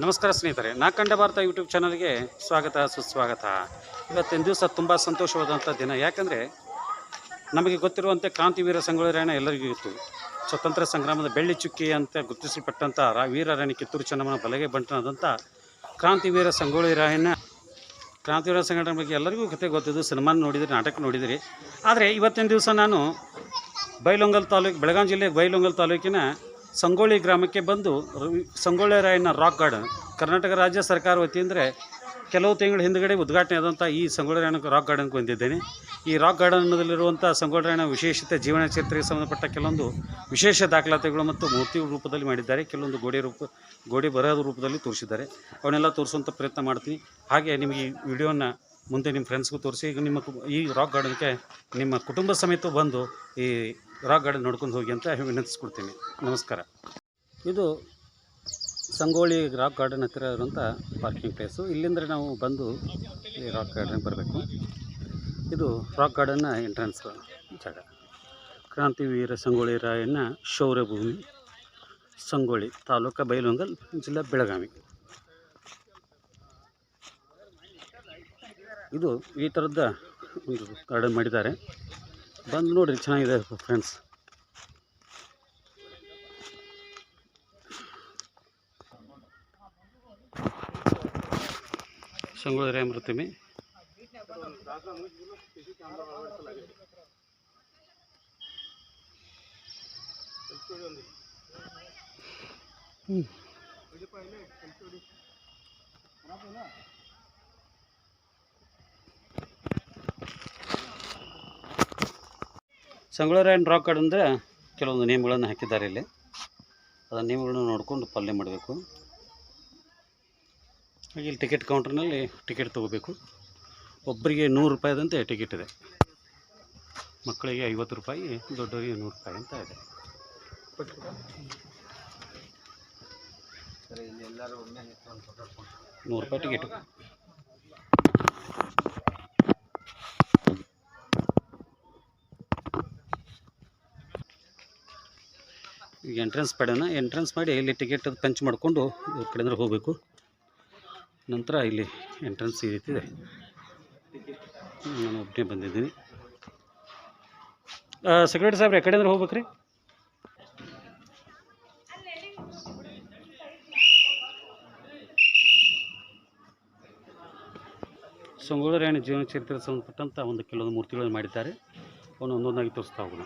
ನಮಸ್ಕಾರ ಸ್ನೇಹಿತರೆ, ನಾಕಂಡ ಭಾರತ ಯೂಟ್ಯೂಬ್ ಚಾನಲ್ಗೆ ಸ್ವಾಗತ, ಸುಸ್ವಾಗತ. ಇವತ್ತಿನ ದಿವಸ ತುಂಬ ಸಂತೋಷವಾದಂಥ ದಿನ. ಯಾಕಂದರೆ ನಮಗೆ ಗೊತ್ತಿರುವಂತೆ ಕ್ರಾಂತಿವೀರ ಸಂಗೊಳ್ಳಿ ಎಲ್ಲರಿಗೂ ಇತ್ತು. ಸ್ವತಂತ್ರ ಸಂಗ್ರಾಮದ ಬೆಳ್ಳಿ ಚುಕ್ಕಿ ಅಂತ ಗುರುತಿಸಲ್ಪಟ್ಟಂಥ ರಾ, ವೀರರಾಣಿ ಕಿತ್ತೂರು ಚೆನ್ನಮ್ಮನ ಬಲಗೆ ಬಂಟನಾದಂಥ ಕ್ರಾಂತಿವೀರ ಸಂಗೊಳ್ಳಿ ರಾಯಣ್ಣ ಕ್ರಾಂತಿವೀರ ಸಂಘಟನೆ ಬಗ್ಗೆ ಎಲ್ಲರಿಗೂ ಕತೆ ಗೊತ್ತಿದ್ದು ಸಿನಿಮಾ ನೋಡಿದ್ರಿ, ನಾಟಕ ನೋಡಿದಿರಿ. ಆದರೆ ಇವತ್ತಿನ ದಿವಸ ನಾನು ಬೈಲೊಂಗಲ್ ತಾಲೂಕು ಬೆಳಗಾವಿ ಜಿಲ್ಲೆ ಬೈಲೊಂಗಲ್ ತಾಲೂಕಿನ ಸಂಗೊಳ್ಳಿ ಗ್ರಾಮಕ್ಕೆ ಬಂದು ಸಂಗೊಳ್ಳಿ ರಾಯಣ್ಣ ರಾಕ್ ಗಾರ್ಡನ್, ಕರ್ನಾಟಕ ರಾಜ್ಯ ಸರ್ಕಾರ ವತಿಯಿಂದ ಕೆಲವು ತಿಂಗಳ ಹಿಂದುಗಡೆ ಉದ್ಘಾಟನೆ ಆದಂಥ ಈ ಸಂಗೊಳ್ಳಿ ರಾಯಣ್ಣ ರಾಕ್ ಗಾರ್ಡನ್ಗೆ ಬಂದಿದ್ದೇನೆ. ಈ ರಾಕ್ ಗಾರ್ಡನ್ನಲ್ಲಿರುವಂಥ ಸಂಗೊಳ್ಳಿ ರಾಯಣ್ಣ ವಿಶೇಷತೆ ಜೀವನ ಚರಿತ್ರೆಗೆ ಸಂಬಂಧಪಟ್ಟ ಕೆಲವೊಂದು ವಿಶೇಷ ದಾಖಲಾತಿಗಳು ಮತ್ತು ಮೂರ್ತಿ ರೂಪದಲ್ಲಿ ಮಾಡಿದ್ದಾರೆ. ಕೆಲವೊಂದು ಗೋಡೆ ರೂಪ, ಗೋಡೆ ಬರಹದ ರೂಪದಲ್ಲಿ ತೋರಿಸಿದ್ದಾರೆ. ಅವನ್ನೆಲ್ಲ ತೋರಿಸುವಂಥ ಪ್ರಯತ್ನ ಮಾಡ್ತೀನಿ. ಹಾಗೆ ನಿಮಗೆ ಈ ವಿಡಿಯೋನ ಮುಂದೆ ನಿಮ್ಮ ಫ್ರೆಂಡ್ಸ್ಗೂ ತೋರಿಸಿ. ಈಗ ನಿಮ್ಮ ಈ ರಾಕ್ ಗಾರ್ಡನ್ಗೆ ನಿಮ್ಮ ಕುಟುಂಬ ಸಮೇತ ಬಂದು ಈ ರಾಕ್ ಗಾರ್ಡನ್ ನೋಡ್ಕೊಂಡು ಹೋಗಿ ಅಂತ ವಿನಂತಿಸ್ಕೊಡ್ತೀನಿ. ನಮಸ್ಕಾರ. ಇದು ಸಂಗೋಳಿ ರಾಕ್ ಗಾರ್ಡನ್ ಹತ್ತಿರ ಇರುವಂಥ ಪಾರ್ಕಿಂಗ್ ಪ್ಲೇಸು ಇಲ್ಲಿಂದ ನಾವು ಬಂದು ಈ ರಾಕ್ ಗಾರ್ಡನ್ಗೆ ಬರಬೇಕು. ಇದು ರಾಕ್ ಗಾರ್ಡನ್ನ ಎಂಟ್ರೆನ್ಸ್ ಜಾಗ. ಕ್ರಾಂತಿವೀರ ಸಂಗೊಳ್ಳಿ ರಾಯಣ್ಣ ಶೌರ್ಯ ಭೂಮಿ ಸಂಗೊಳ್ಳಿ ತಾಲೂಕು ಬೈಲೊಂಗಲ್ ಜಿಲ್ಲಾ ಬೆಳಗಾವಿ. ಇದು ಈ ಥರದ ಒಂದು ಗಾರ್ಡನ್ ಮಾಡಿದ್ದಾರೆ. ಬಂದು ನೋಡಿರಿ ಚೆನ್ನಾಗಿದೆ ಫ್ರೆಂಡ್ಸ್ ಸಂಗೊಳ್ಳಿ ಅಮೃತಮಿ. ಪ್ರತಿಮೆ ಸಂಗೊಳ್ಳಿ ರಾಯಣ್ಣ ರಾಕ್ ಗಾರ್ಡನ್ ಅಂದರೆ ಕೆಲವೊಂದು ನೇಮ್ಗಳನ್ನು ಹಾಕಿದ್ದಾರೆ ಇಲ್ಲಿ. ಅದನ್ನು ನೇಮ್ಗಳನ್ನು ನೋಡಿಕೊಂಡು ಪಲ್ಯ ಮಾಡಬೇಕು. ಹಾಗೆ ಇಲ್ಲಿ ಟಿಕೆಟ್ ಕೌಂಟ್ರ್ನಲ್ಲಿ ಟಿಕೆಟ್ ತೊಗೋಬೇಕು. ಒಬ್ಬರಿಗೆ ನೂರು ರೂಪಾಯಿದಂತೆ ಟಿಕೆಟ್ ಇದೆ. ಮಕ್ಕಳಿಗೆ ಐವತ್ತು ರೂಪಾಯಿ, ದೊಡ್ಡವರಿಗೆ ನೂರು ರೂಪಾಯಿ ಅಂತ ಇದೆ. ನೂರು ರೂಪಾಯಿ ಟಿಕೆಟು. ಈಗ ಎಂಟ್ರೆನ್ಸ್ ಪಡೆಯೋಣ. ಎಂಟ್ರೆನ್ಸ್ ಮಾಡಿ ಇಲ್ಲಿ ಟಿಕೆಟ್ ಪಂಚ್ ಮಾಡಿಕೊಂಡು ಇವ್ರ ಕಡೆಯಿಂದ ಹೋಗಬೇಕು. ನಂತರ ಇಲ್ಲಿ ಎಂಟ್ರೆನ್ಸ್ ಈ ರೀತಿ ಇದೆ. ನಾನು ಒಬ್ಬನೇ ಬಂದಿದ್ದೀನಿ. ಸೆಕ್ರೆಟರಿ ಸಾಹೇಬ್ರೆ ಕಡೆಯಿಂದ ಹೋಗ್ಬೇಕು ರೀ ಸಂಗೊಳ್ಳಿ ರಾಯಣ ಜೀವನ ಚರಿತ್ರೆಗೆ ಸಂಬಂಧಪಟ್ಟಂಥ ಒಂದು ಕೆಲವೊಂದು ಮೂರ್ತಿಗಳನ್ನು ಮಾಡಿದ್ದಾರೆ. ಅವನು ಒಂದೊಂದಾಗಿ ತೋರಿಸ್ತಾ ಹೋಗೋಣ.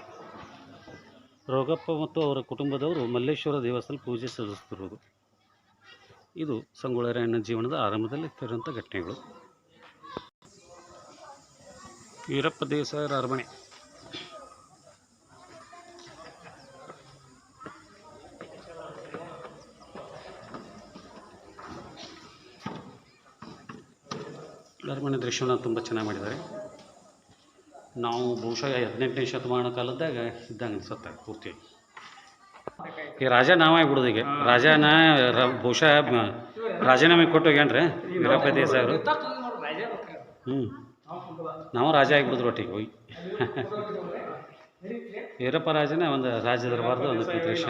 ರೋಗಪ್ಪ ಮತ್ತು ಅವರ ಕುಟುಂಬದವರು ಮಲ್ಲೇಶ್ವರ ದೇವಸ್ಥಾನ ಪೂಜೆ ಸಲ್ಲಿಸುತ್ತಿರುವುದು. ಇದು ಸಂಗೊಳ್ಳರಾಯಣ್ಣ ಜೀವನದ ಆರಂಭದಲ್ಲಿ ಇರುವಂಥ ಘಟನೆಗಳು. ವೀರಪ್ಪ ದೇವಸಾಯರ ಅರಮನೆ. ಅರಮನೆ ದೃಶ್ಯವನ್ನು ತುಂಬ ಚೆನ್ನಾಗಿ ಮಾಡಿದ್ದಾರೆ. ನಾವು ಬಹುಶಃ ಹದಿನೆಂಟನೇ ಶತಮಾನ ಕಾಲದಾಗ ಇದ್ದಂಗೆ ಅನ್ಸುತ್ತೆ ಪೂರ್ತಿ. ಈ ರಾಜ ಬಿಡೋದು ಈಗ. ರಾಜನ ಬಹುಶಃ ರಾಜೀನಾಮೆ ಕೊಟ್ಟು ಹೋಗ್ಯಾನ್ರಿ ವೀರಪ್ಪ ದೇಸಾಯಿ ಅವರು ಹ್ಞೂ ನಾವು ರಾಜ ಆಗಿಬಿಡಿದ್ರು ಒಟ್ಟಿಗೆ ಹೋಗಿ. ವೀರಪ್ಪ ರಾಜನ ಒಂದು ರಾಜ ದರ್ಬಾರ್ದು ಒಂದು ಪ್ರದೇಶ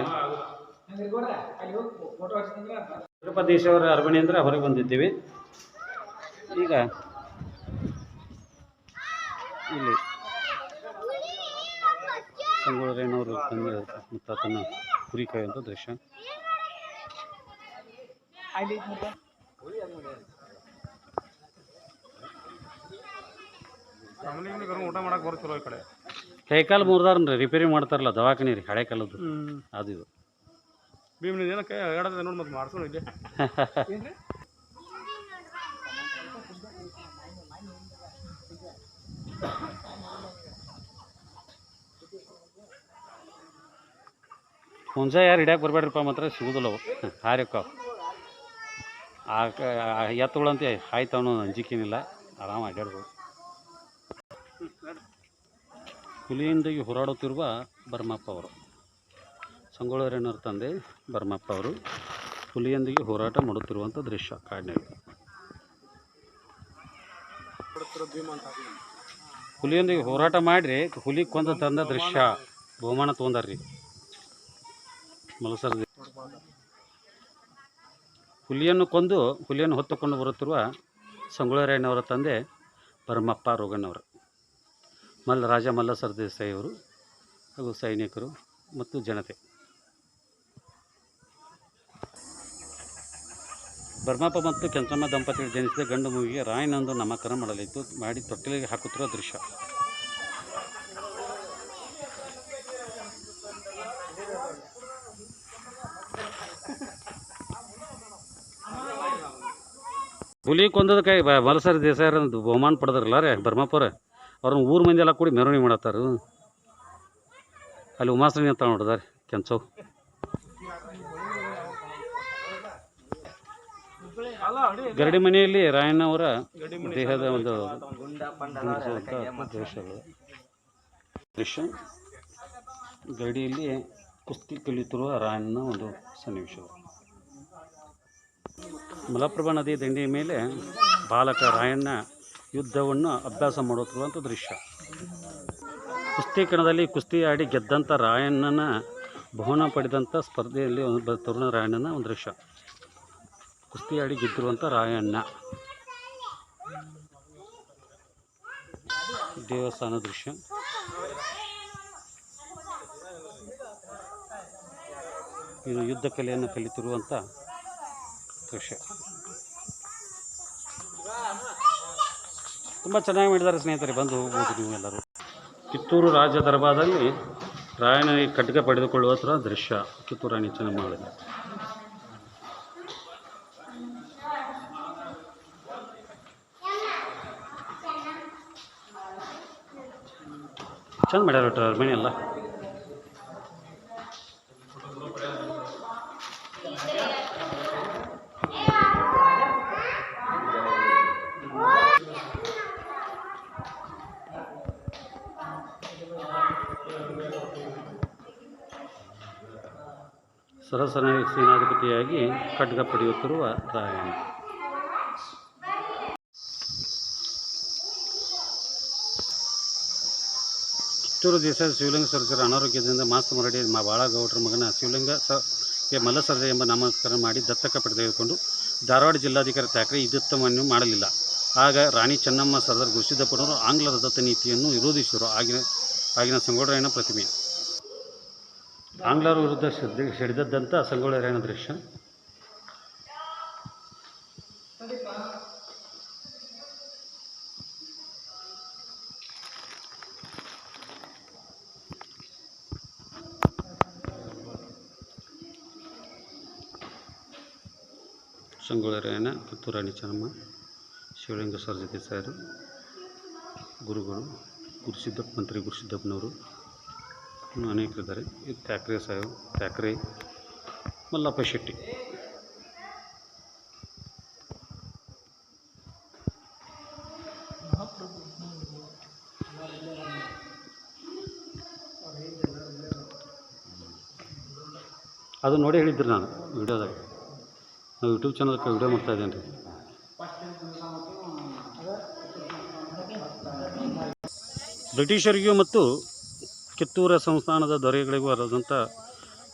ವೀರಪ್ಪ ದೇಶವರ ಅರಮನೆ ಅಂದರೆ ಹೊರಗೆ ಬಂದಿದ್ದೀವಿ. ಈಗ ಇಲ್ಲಿ ಸಂಗೊಳ್ಳಿಯವರು ತಂದೆ ಮುತ್ತಾತನ ಕುರಿ ಕಾಯುವಂಥ ದೃಶ್ಯ. ಊಟ ಮಾಡಕ್ ಬರೋ ಚಲೋ ಈ ಕಡೆ ಕೈಕಾಲು ಮುರಿದಾರನ್ರಿ ರಿಪೇರಿ ಮಾಡ್ತಾರಲ್ಲ ದವಾಖಾನೆ ರೀ ಹಳೆ ಕಾಲದ್ದು. ಅದು ಇದು. ಭೀಮ್ ಏನಕ್ಕೆ ಹೇಳದ ನೋಡಿ ಮತ್ತೆ ಮಾಡ್ಸೋಣ ಇಲ್ಲಿ ಹುಂಜ ಯಾರು ಹಿಡ್ಯಾಕೆ ಬರಬೇಡ್ರಿಪ್ಪ ಮಾತ್ರ, ಸಿಗುದಿಲ್ಲ ಅವು. ಹಾರ್ಯಕ್ಕವು ಆ ಎತ್ತುಗಳಂತೆ ಆಯ್ತವನು ಅಂಜಿಕೇನಿಲ್ಲ. ಆರಾಮ ಅಡ್ಡಾಡ್ಬೋದು ಹುಲಿಯಿಂದಾಗಿ ಹೋರಾಡುತ್ತಿರುವ ಬರ್ಮಪ್ಪ ಅವರು. ಸಂಗೊಳ್ಳಿಯನ್ನವ್ರ ತಂದೆ, ಬರ್ಮಪ್ಪ ಅವರು ಹುಲಿಯೊಂದಿಗೆ ಹೋರಾಟ ಮಾಡುತ್ತಿರುವಂಥ ದೃಶ್ಯ ಕಾಡಿನಲ್ಲಿ ಹುಲಿಯೊಂದಿಗೆ ಹೋರಾಟ ಮಾಡಿರಿ, ಹುಲಿ ಕೊಂದ ತಂದ ದೃಶ್ಯ, ಬಹುಮಾನ ತೊಗೊಂಡಾರ್ರಿ. ಮಲಸರ್ ಹುಲಿಯನ್ನು ಕೊಂದು, ಹುಲಿಯನ್ನು ಹೊತ್ತುಕೊಂಡು ಬರುತ್ತಿರುವ ಸಂಗೊಳ್ಳರಾಯಣ್ಣವರ ತಂದೆ ಪರಮಪ್ಪ ರೋಗಣ್ಣವರು. ಮಲ್ಲ ರಾಜ ಮಲ್ಲ ಅವರು ಹಾಗೂ ಸೈನಿಕರು ಮತ್ತು ಜನತೆ. ಬರ್ಮಪ್ಪ ಮತ್ತು ಕೆಂಚಮ್ಮ ದಂಪತಿಗಳು ಜನಿಸಿದ ಗಂಡು ಮೂವಿಗೆ ರಾಯನಂದು ನಾಮಕರಣ ಮಾಡಲಿದ್ದು, ಮಾಡಿ ತೊಟ್ಟಿಲಿಗೆ ಹಾಕುತ್ತಿರುವ ದೃಶ್ಯ. ಹುಲಿ ಕೊಂದದಕ್ಕೆ ಬಲಸರಿ ದೇಸಾಯರ ಬಹುಮಾನ ಪಡೆದ್ರಲ್ಲ ರೀ ಬ್ರಹ್ಮಪುರ. ಅವ್ರನ್ನ ಊರ ಮಂದಿ ಎಲ್ಲ ಕೂಡಿ ಮೆರವಣಿಗೆ ಮಾಡತ್ತಾರ. ಅಲ್ಲಿ ಉಮಾಶ್ರೀ ಅಂತ ನೋಡಿದಾರೆ ಕೆಂಚವ್ ಗರಡಿ ಮನೆಯಲ್ಲಿ ರಾಯಣ್ಣವರ ದೇಹದ ಒಂದು ದೃಶ್ಯ. ಗರಡಿಯಲ್ಲಿ ಕುಸ್ತಿ ಕಲಿಯುತ್ತಿರುವ ರಾಯಣ್ಣ ಒಂದು ಸನ್ನಿವೇಶಗಳು ಮಲಪ್ರಭಾ ನದಿ ದಂಡೆಯ ಮೇಲೆ ಬಾಲಕ ರಾಯಣ್ಣ ಯುದ್ಧವನ್ನು ಅಭ್ಯಾಸ ಮಾಡುತ್ತಿರುವಂಥ ದೃಶ್ಯ. ಕುಸ್ತೀಕರಣದಲ್ಲಿ ಕುಸ್ತಿ ಆಡಿ ಗೆದ್ದಂಥ ರಾಯಣ್ಣನ ಬಹುಮಾನ ಪಡೆದಂಥ ಸ್ಪರ್ಧೆಯಲ್ಲಿ ಒಂದು ತರುಣ ರಾಯಣ್ಣನ ಒಂದು ದೃಶ್ಯ. ಕುಸ್ತಿ ಆಡಿ ಗೆದ್ದಿರುವಂಥ ರಾಯಣ್ಣ. ದೇವಸ್ಥಾನ ದೃಶ್ಯ. ಇದು ಯುದ್ಧ ಕಲೆಯನ್ನು ಕಲಿತಿರುವಂಥ ದೃಶ್ಯ ತುಂಬ ಚೆನ್ನಾಗಿ ಮಾಡಿದ್ದಾರೆ ಸ್ನೇಹಿತರೆ, ಬಂದು ಹೋಗ್ಬೋದು ನೀವು ಎಲ್ಲರೂ ಕಿತ್ತೂರು ರಾಜ ದರ್ಬಾದಲ್ಲಿ ರಾಯಣ ಕಟ್ಟಿಗೆ ಪಡೆದುಕೊಳ್ಳುವ ಥರ ದೃಶ್ಯ. ಕಿತ್ತೂರು ರಾಣಿ ಚೆನ್ನಮ್ಮಗಳಲ್ಲಿ ಚೆಂದ ಮಾಡ್ಯಾರ ಎಲ್ಲ. ಸರಸನ ಸೇನಾಧಿಪತಿಯಾಗಿ ಖಡ್ಗ ಪಡೆಯುತ್ತಿರುವ ರಾಯಣ್ಣ. ಕಿತ್ತೂರು ದೇಶದ ಶಿವಲಿಂಗ ಸರ್ಜರ ಅನಾರೋಗ್ಯದಿಂದ ಮಾಸ್ತ ಮರಡಿ ಮಾ ಬಾಳಗೌಡರ ಮಗನ ಶಿವಲಿಂಗ ಗೆ ಮಲ್ಲಸರ್ಜೆ ಎಂಬ ನಾಮಕರಣ ಮಾಡಿ ದತ್ತಕ ಪಡೆದುಕೊಂಡು ಧಾರವಾಡ ಜಿಲ್ಲಾಧಿಕಾರಿ ಥ್ಯಾಕ್ರೆ ಇದ್ಯುತ್ತವನ್ನು ಮಾಡಲಿಲ್ಲ. ಆಗ ರಾಣಿ ಚೆನ್ನಮ್ಮ ಸರ್ದಾರ್ ಗುರುಸಿದ್ದಪ್ಪನವರು ಆಂಗ್ಲರ ದತ್ತ ನೀತಿಯನ್ನು ವಿರೋಧಿಸಿದರು ಆಗಿನ ಆಗಿನ ಸಂಗೋಡರಾಯನ ಪ್ರತಿಮೆ. ಆಂಗ್ಲರ ವಿರುದ್ಧ ಸಿಡ್ದ ಸಿಡಿದದ್ದಂಥ ಸಂಗೊಳ್ಳಿರಾಯನ ದೃಶ್ಯ ಸಂಗೊಳ್ಳಿರಾಯನ ಕಿತ್ತೂರು ರಾಣಿ ಚೆನ್ನಮ್ಮ ಶಿವಲಿಂಗ ಸರ್ಜತೆ ಸಾರು ಗುರುಗಳು ಗುರುಸಿದ್ದಪ್ಪ, ಮಂತ್ರಿ ಗುರುಸಿದ್ದಪ್ಪನವರು. ಇನ್ನೂ ಅನೇಕರಿದ್ದಾರೆ. ಥ್ಯಾಕ್ರೆ ಸಾಹೇಬ್ ಥ್ಯಾಕ್ರೆ ಮಲ್ಲಪ್ಪ ಶೆಟ್ಟಿ. ಅದು ನೋಡಿ ಹೇಳಿದ್ರು ನಾನು ವಿಡಿಯೋದಾಗ. ನಾವು ಯೂಟ್ಯೂಬ್ ಚಾನಲ್ಗೆ ವಿಡಿಯೋ ಮಾಡ್ತಾ ಇದ್ದೇನೆ ರೀ. ಬ್ರಿಟಿಷರಿಗೂ ಮತ್ತು ಕಿತ್ತೂರ ಸಂಸ್ಥಾನದ ದೊರೆಗಳಿಗೂ ಅರದಂಥ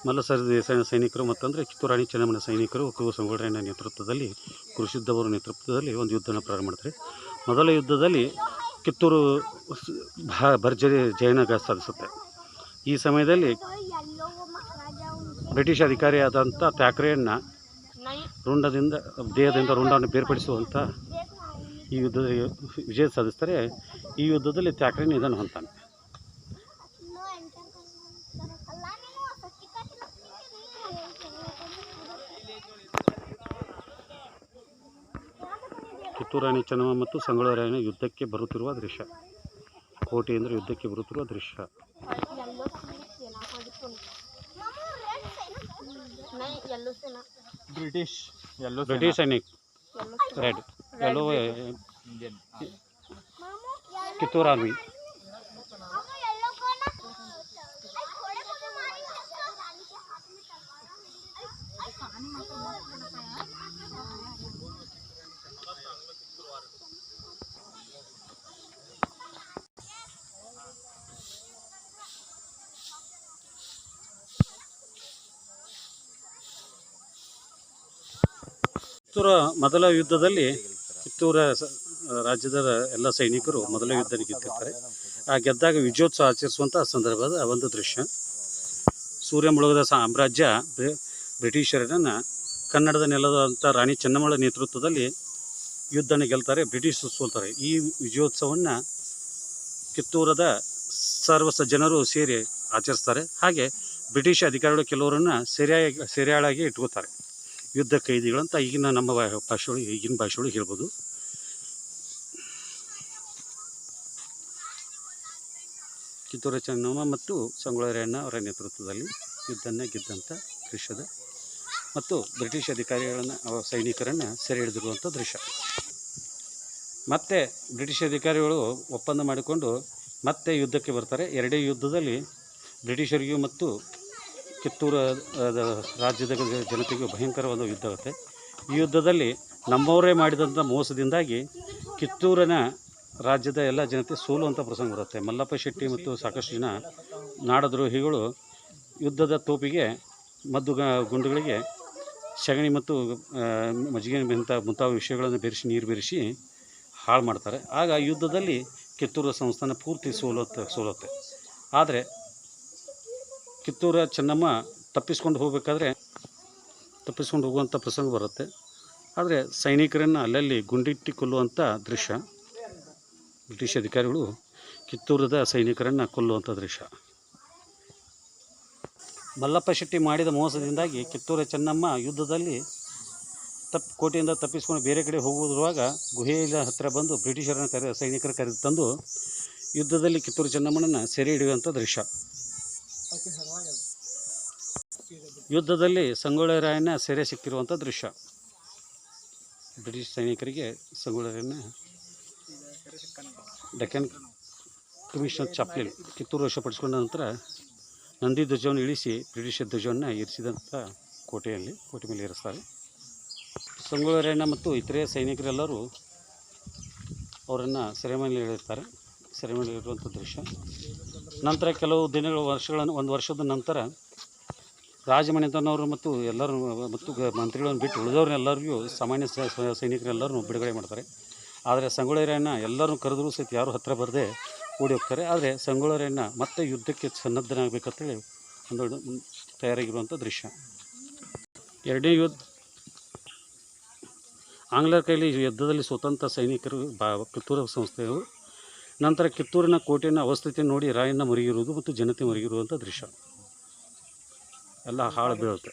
ಮಲ್ಲಸರಿ ದೇಸಾಯಿ ಸೈನಿಕರು ಮತ್ತಂದರೆ ಕಿತ್ತೂರು ರಾಣಿ ಚೆನ್ನಮ್ಮನ ಸೈನಿಕರು ಕೃ ಸಂಗೊಳ್ಳಿರಾಯನ ನೇತೃತ್ವದಲ್ಲಿ ಕೃಷಿದ್ದವರ ನೇತೃತ್ವದಲ್ಲಿ ಒಂದು ಯುದ್ಧನ ಪ್ರಾರಂಭ ಮಾಡ್ತಾರೆ ಮೊದಲ ಯುದ್ಧದಲ್ಲಿ ಕಿತ್ತೂರು ಭರ್ಜರಿ ಜಯನ ಸಾಧಿಸುತ್ತೆ. ಈ ಸಮಯದಲ್ಲಿ ಬ್ರಿಟಿಷ್ ಅಧಿಕಾರಿಯಾದಂಥ ಥ್ಯಾಕ್ರೆಯನ್ನು ರುಂಡದಿಂದ, ದೇಹದಿಂದ ರುಂಡವನ್ನು ಬೇರ್ಪಡಿಸುವಂಥ ಈ ಯುದ್ಧದಲ್ಲಿ ವಿಜಯ ಸಾಧಿಸ್ತಾರೆ. ಈ ಯುದ್ಧದಲ್ಲಿ ಥ್ಯಾಕ್ರೆ ಇದನ್ನು ಹೊಂತಾನೆ ಕಿತ್ತೂರಾಣಿ ಚೆನ್ನಮ್ಮ ಮತ್ತು ಸಂಗೊಳ್ಳಿ ಯುದ್ಧಕ್ಕೆ ಬರುತ್ತಿರುವ ದೃಶ್ಯ. ಕೋಟೆಯಿಂದ ಯುದ್ಧಕ್ಕೆ ಬರುತ್ತಿರುವ ದೃಶ್ಯ. British British Sainik. Red yellow Kittur army. ಕಿತ್ತೂರ ಮೊದಲ ಯುದ್ಧದಲ್ಲಿ ಕಿತ್ತೂರ ರಾಜ್ಯದ ಎಲ್ಲ ಸೈನಿಕರು ಮೊದಲ ಯುದ್ಧ ಗೆದ್ದಿರ್ತಾರೆ. ಆ ಗೆದ್ದಾಗ ವಿಜಯೋತ್ಸವ ಆಚರಿಸುವಂಥ ಸಂದರ್ಭದ ಒಂದು ದೃಶ್ಯ. ಸೂರ್ಯ ಮುಳುಗದ ಸಾಮ್ರಾಜ್ಯ ಬ್ರಿ- ಬ್ರಿಟಿಷರನ್ನು ಕನ್ನಡದ ನೆಲದಂಥ ರಾಣಿ ಚೆನ್ನಮ್ಮಳ ನೇತೃತ್ವದಲ್ಲಿ ಯುದ್ಧನ ಗೆಲ್ತಾರೆ, ಬ್ರಿಟಿಷ್ ಸೋಲ್ತಾರೆ. ಈ ವಿಜಯೋತ್ಸವವನ್ನು ಕಿತ್ತೂರದ ಸರ್ವಸ ಜನರು ಸೇರಿ ಆಚರಿಸ್ತಾರೆ. ಹಾಗೆ ಬ್ರಿಟಿಷ್ ಅಧಿಕಾರಿಗಳು ಕೆಲವರನ್ನು ಸೆರೆಯಾಗಿ, ಸೆರೆಯಾಳಾಗಿ ಇಟ್ಕೋತಾರೆ. ಯುದ್ಧ ಕೈದಿಗಳಂತ ಈಗಿನ ನಮ್ಮ ಭಾಷೆಗಳು ಈಗಿನ ಭಾಷೆಗಳು ಹೇಳ್ಬೋದು. ಕಿತ್ತೂರ ಚೆನ್ನಮ್ಮ ಮತ್ತು ಸಂಗೊಳ್ಳಿರಾಯಣ್ಣ ಅವರ ನೇತೃತ್ವದಲ್ಲಿ ಯುದ್ಧನ ಗೆದ್ದಂಥ ದೃಶ್ಯದ ಮತ್ತು ಬ್ರಿಟಿಷ್ ಅಧಿಕಾರಿಗಳನ್ನು ಅವರ ಸೈನಿಕರನ್ನು ಸೆರೆ ಹಿಡಿದಿರುವಂಥ ದೃಶ್ಯ. ಮತ್ತೆ ಬ್ರಿಟಿಷ್ ಅಧಿಕಾರಿಗಳು ಒಪ್ಪಂದ ಮಾಡಿಕೊಂಡು ಮತ್ತೆ ಯುದ್ಧಕ್ಕೆ ಬರ್ತಾರೆ. ಎರಡೇ ಯುದ್ಧದಲ್ಲಿ ಬ್ರಿಟಿಷರಿಗೂ ಮತ್ತು ಕಿತ್ತೂರು ರಾಜ್ಯದ ಜನತೆಗೂ ಭಯಂಕರವಾದ ಯುದ್ಧ ಆಗುತ್ತೆ. ಈ ಯುದ್ಧದಲ್ಲಿ ನಮ್ಮವರೇ ಮಾಡಿದಂಥ ಮೋಸದಿಂದಾಗಿ ಕಿತ್ತೂರಿನ ರಾಜ್ಯದ ಎಲ್ಲ ಜನತೆ ಸೋಲುವಂಥ ಪ್ರಸಂಗ ಬರುತ್ತೆ. ಮಲ್ಲಪ್ಪ ಶೆಟ್ಟಿ ಮತ್ತು ಸಾಕಷ್ಟು ಜನ ನಾಡದ್ರೋಹಿಗಳು ಯುದ್ಧದ ತೋಪಿಗೆ ಮದ್ದು ಗುಂಡುಗಳಿಗೆ ಸಗಣಿ ಮತ್ತು ಮಜ್ಜಿಗೆ ಮುಂತಾದ ವಿಷಯಗಳನ್ನು ಬೆರೆಸಿ, ನೀರು ಬೆರೆಸಿ ಹಾಳು ಮಾಡ್ತಾರೆ. ಆಗ ಯುದ್ಧದಲ್ಲಿ ಕಿತ್ತೂರು ಸಂಸ್ಥಾನ ಪೂರ್ತಿ ಸೋಲುತ್ತೆ ಸೋಲುತ್ತೆ. ಆದರೆ ಕಿತ್ತೂರ ಚೆನ್ನಮ್ಮ ತಪ್ಪಿಸ್ಕೊಂಡು ಹೋಗಬೇಕಾದ್ರೆ ತಪ್ಪಿಸ್ಕೊಂಡು ಹೋಗುವಂಥ ಪ್ರಸಂಗ ಬರುತ್ತೆ. ಆದರೆ ಸೈನಿಕರನ್ನು ಅಲ್ಲಲ್ಲಿ ಗುಂಡಿಟ್ಟು ಕೊಲ್ಲುವಂಥ ದೃಶ್ಯ, ಬ್ರಿಟಿಷ್ ಅಧಿಕಾರಿಗಳು ಕಿತ್ತೂರದ ಸೈನಿಕರನ್ನು ಕೊಲ್ಲುವಂಥ ದೃಶ್ಯ. ಮಲ್ಲಪ್ಪ ಶೆಟ್ಟಿ ಮಾಡಿದ ಮೋಸದಿಂದಾಗಿ ಕಿತ್ತೂರ ಚೆನ್ನಮ್ಮ ಯುದ್ಧದಲ್ಲಿ ತಪ್ಪು ಕೋಟೆಯಿಂದ ತಪ್ಪಿಸ್ಕೊಂಡು ಬೇರೆ ಕಡೆ ಹೋಗುವುದರುವಾಗ ಗುಹೆಯ ಹತ್ತಿರ ಬಂದು ಬ್ರಿಟಿಷರನ್ನು ಕರೆ ಸೈನಿಕರ ಕರೆದು ತಂದು ಯುದ್ಧದಲ್ಲಿ ಕಿತ್ತೂರು ಚೆನ್ನಮ್ಮನನ್ನು ಸೆರೆ ಹಿಡಿಯುವಂಥ ದೃಶ್ಯ. ಯುದ್ಧದಲ್ಲಿ ಸಂಗೊಳ್ಳಿ ರಾಯನ ಸೆರೆ ಸಿಕ್ಕಿರುವಂಥ ದೃಶ್ಯ. ಬ್ರಿಟಿಷ್ ಸೈನಿಕರಿಗೆ ಸಂಗೊಳ್ಳಿ ಡೆಕನ್ ಡೆಕ್ಕನ್ ಕಮಿಷನರ್ ಚಾಪ್ಲಿನ್ ಕಿತ್ತೂರು ವಶಪಡಿಸಿಕೊಂಡ ನಂತರ ನಂದಿ ಧ್ವಜವನ್ನು ಇಳಿಸಿ ಬ್ರಿಟಿಷ್ ಧ್ವಜವನ್ನು ಇರಿಸಿದಂಥ ಕೋಟೆಯಲ್ಲಿ, ಕೋಟೆ ಮೇಲೆ ಇರಿಸ್ತಾರೆ ಸಂಗೊಳ್ಳಿ ಮತ್ತು ಇತರೆ ಸೈನಿಕರೆಲ್ಲರೂ ಅವರನ್ನು ಸೆರೆಮನೆಯಲ್ಲಿ ಇಳಿರ್ತಾರೆ ಸೆರೆಮನೆಯಲ್ಲಿ ಇರುವಂಥ ದೃಶ್ಯ. ನಂತರ ಕೆಲವು ದಿನಗಳು ವರ್ಷಗಳನ್ನು ಒಂದು ವರ್ಷದ ನಂತರ ರಾಜಮನೆತನವರು ಮತ್ತು ಎಲ್ಲರೂ, ಮತ್ತು ಮಂತ್ರಿಗಳನ್ನು ಬಿಟ್ಟು ಉಳಿದವ್ರನ್ನೆಲ್ಲರಿಗೂ ಸಾಮಾನ್ಯ ಸೈನಿಕರೆಲ್ಲರೂ ಬಿಡುಗಡೆ ಮಾಡ್ತಾರೆ. ಆದರೆ ಸಂಗೊಳ್ಳಿ ರಾಯಣ್ಣ ಎಲ್ಲರೂ ಕರೆದರೂ ಸಹಿತ ಯಾರು ಹತ್ತಿರ ಬರದೆ ಓಡಿ ಹೋಗ್ತಾರೆ. ಆದರೆ ಸಂಗೊಳ್ಳಿ ರಾಯಣ್ಣ ಮತ್ತೆ ಯುದ್ಧಕ್ಕೆ ಸನ್ನದ್ಧನಾಗಬೇಕಂತೇಳಿ ಒಂದು ತಯಾರಾಗಿರುವಂಥ ದೃಶ್ಯ. ಎರಡನೇ ಯುದ್ಧ ಆಂಗ್ಲರ ಕೈಲಿ ಯುದ್ಧದಲ್ಲಿ ಸ್ವತಂತ್ರ ಸೈನಿಕರು ಬಾ, ಕಿತ್ತೂರು ಸಂಸ್ಥೆಯು ನಂತರ ಕಿತ್ತೂರಿನ ಕೋಟೆಯನ್ನು ಅವಸ್ಥಿತಿ ನೋಡಿ ರಾಯಣ್ಣ ಮುರುಗಿರುವುದು ಮತ್ತು ಜನತೆ ಮುರುಗಿರುವಂಥ ದೃಶ್ಯ. ಎಲ್ಲ ಹಾಳು ಬೀಳುತ್ತೆ.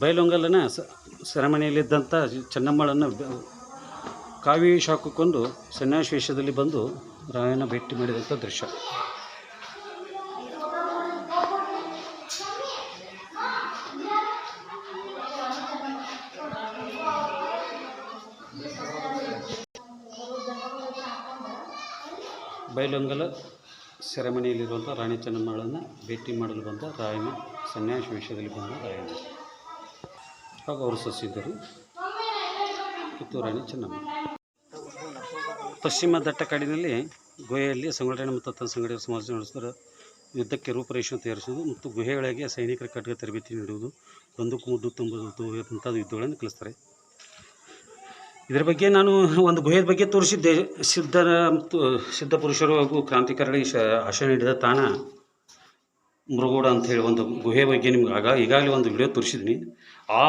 ಬೈಲೊಂಗಲನ ಸೆರೆಮನೆಯಲ್ಲಿದ್ದಂಥ ಚೆನ್ನಮ್ಮಳನ್ನು ಕಾವಿ ಶಾಕಿಕೊಂಡು ಸನ್ಯಾಸಿ ವೇಷದಲ್ಲಿ ಬಂದು ರಾಯನ ಭೇಟಿ ಮಾಡಿದಂಥ ದೃಶ್ಯ. ಬೈಲೊಂಗಲ ಸೆರೆಮನೆಯಲ್ಲಿರುವಂಥ ರಾಣಿ ಚೆನ್ನಮ್ಮಳನ್ನು ಭೇಟಿ ಮಾಡಲು ಬಂದ ರಾಯಣ್ಣ ಸನ್ಯಾಸ ವೇಷದಲ್ಲಿ ಬಂದ ರಾಯನ ಆಗ ಅವರು ಸೊಸಿದ್ದರು ಕಿತ್ತೂರು ರಾಣಿ ಚೆನ್ನಮ್ಮ ಪಶ್ಚಿಮ ದಟ್ಟ ಕಾಡಿನಲ್ಲಿ ಗುಹೆಯಲ್ಲಿ ಸಂಘಟನೆ ಮತ್ತು ತನ್ನ ಸಂಘಟನೆ ಸಮಾಜ ನಡೆಸಿದ ಯುದ್ಧಕ್ಕೆ ರೂಪರೇಷೆ ತಯಾರಿಸುವುದು ಮತ್ತು ಗುಹೆಗಳಿಗೆ ಸೈನಿಕರ ಖಡ್ಗ ತರಬೇತಿ ನೀಡುವುದು ಬಂದೂಕು ಮುದ್ದು ತುಂಬುವುದು ಮುಂತಾದ ಯುದ್ಧಗಳನ್ನು ಕಲಿಸ್ತಾರೆ ಇದರ ಬಗ್ಗೆ ನಾನು ಒಂದು ಗುಹೆಯ ಬಗ್ಗೆ ತೋರಿಸಿದ್ದೆ. ಸಿದ್ಧರ ಸಿದ್ಧ ಪುರುಷರು ಹಾಗೂ ಕ್ರಾಂತಿಕಾರಿಗಳಿಗೆ ಶ, ಆಶಯ ನೀಡಿದ ತಾಣ. ಮುರುಗೋಡ ಅಂತ ಹೇಳಿ ಒಂದು ಗುಹೆ ಬಗ್ಗೆ ನಿಮ್ಗೆ ಆಗ, ಈಗಾಗಲೇ ಒಂದು ವಿಡಿಯೋ ತೋರಿಸಿದ್ದೀನಿ. ಆ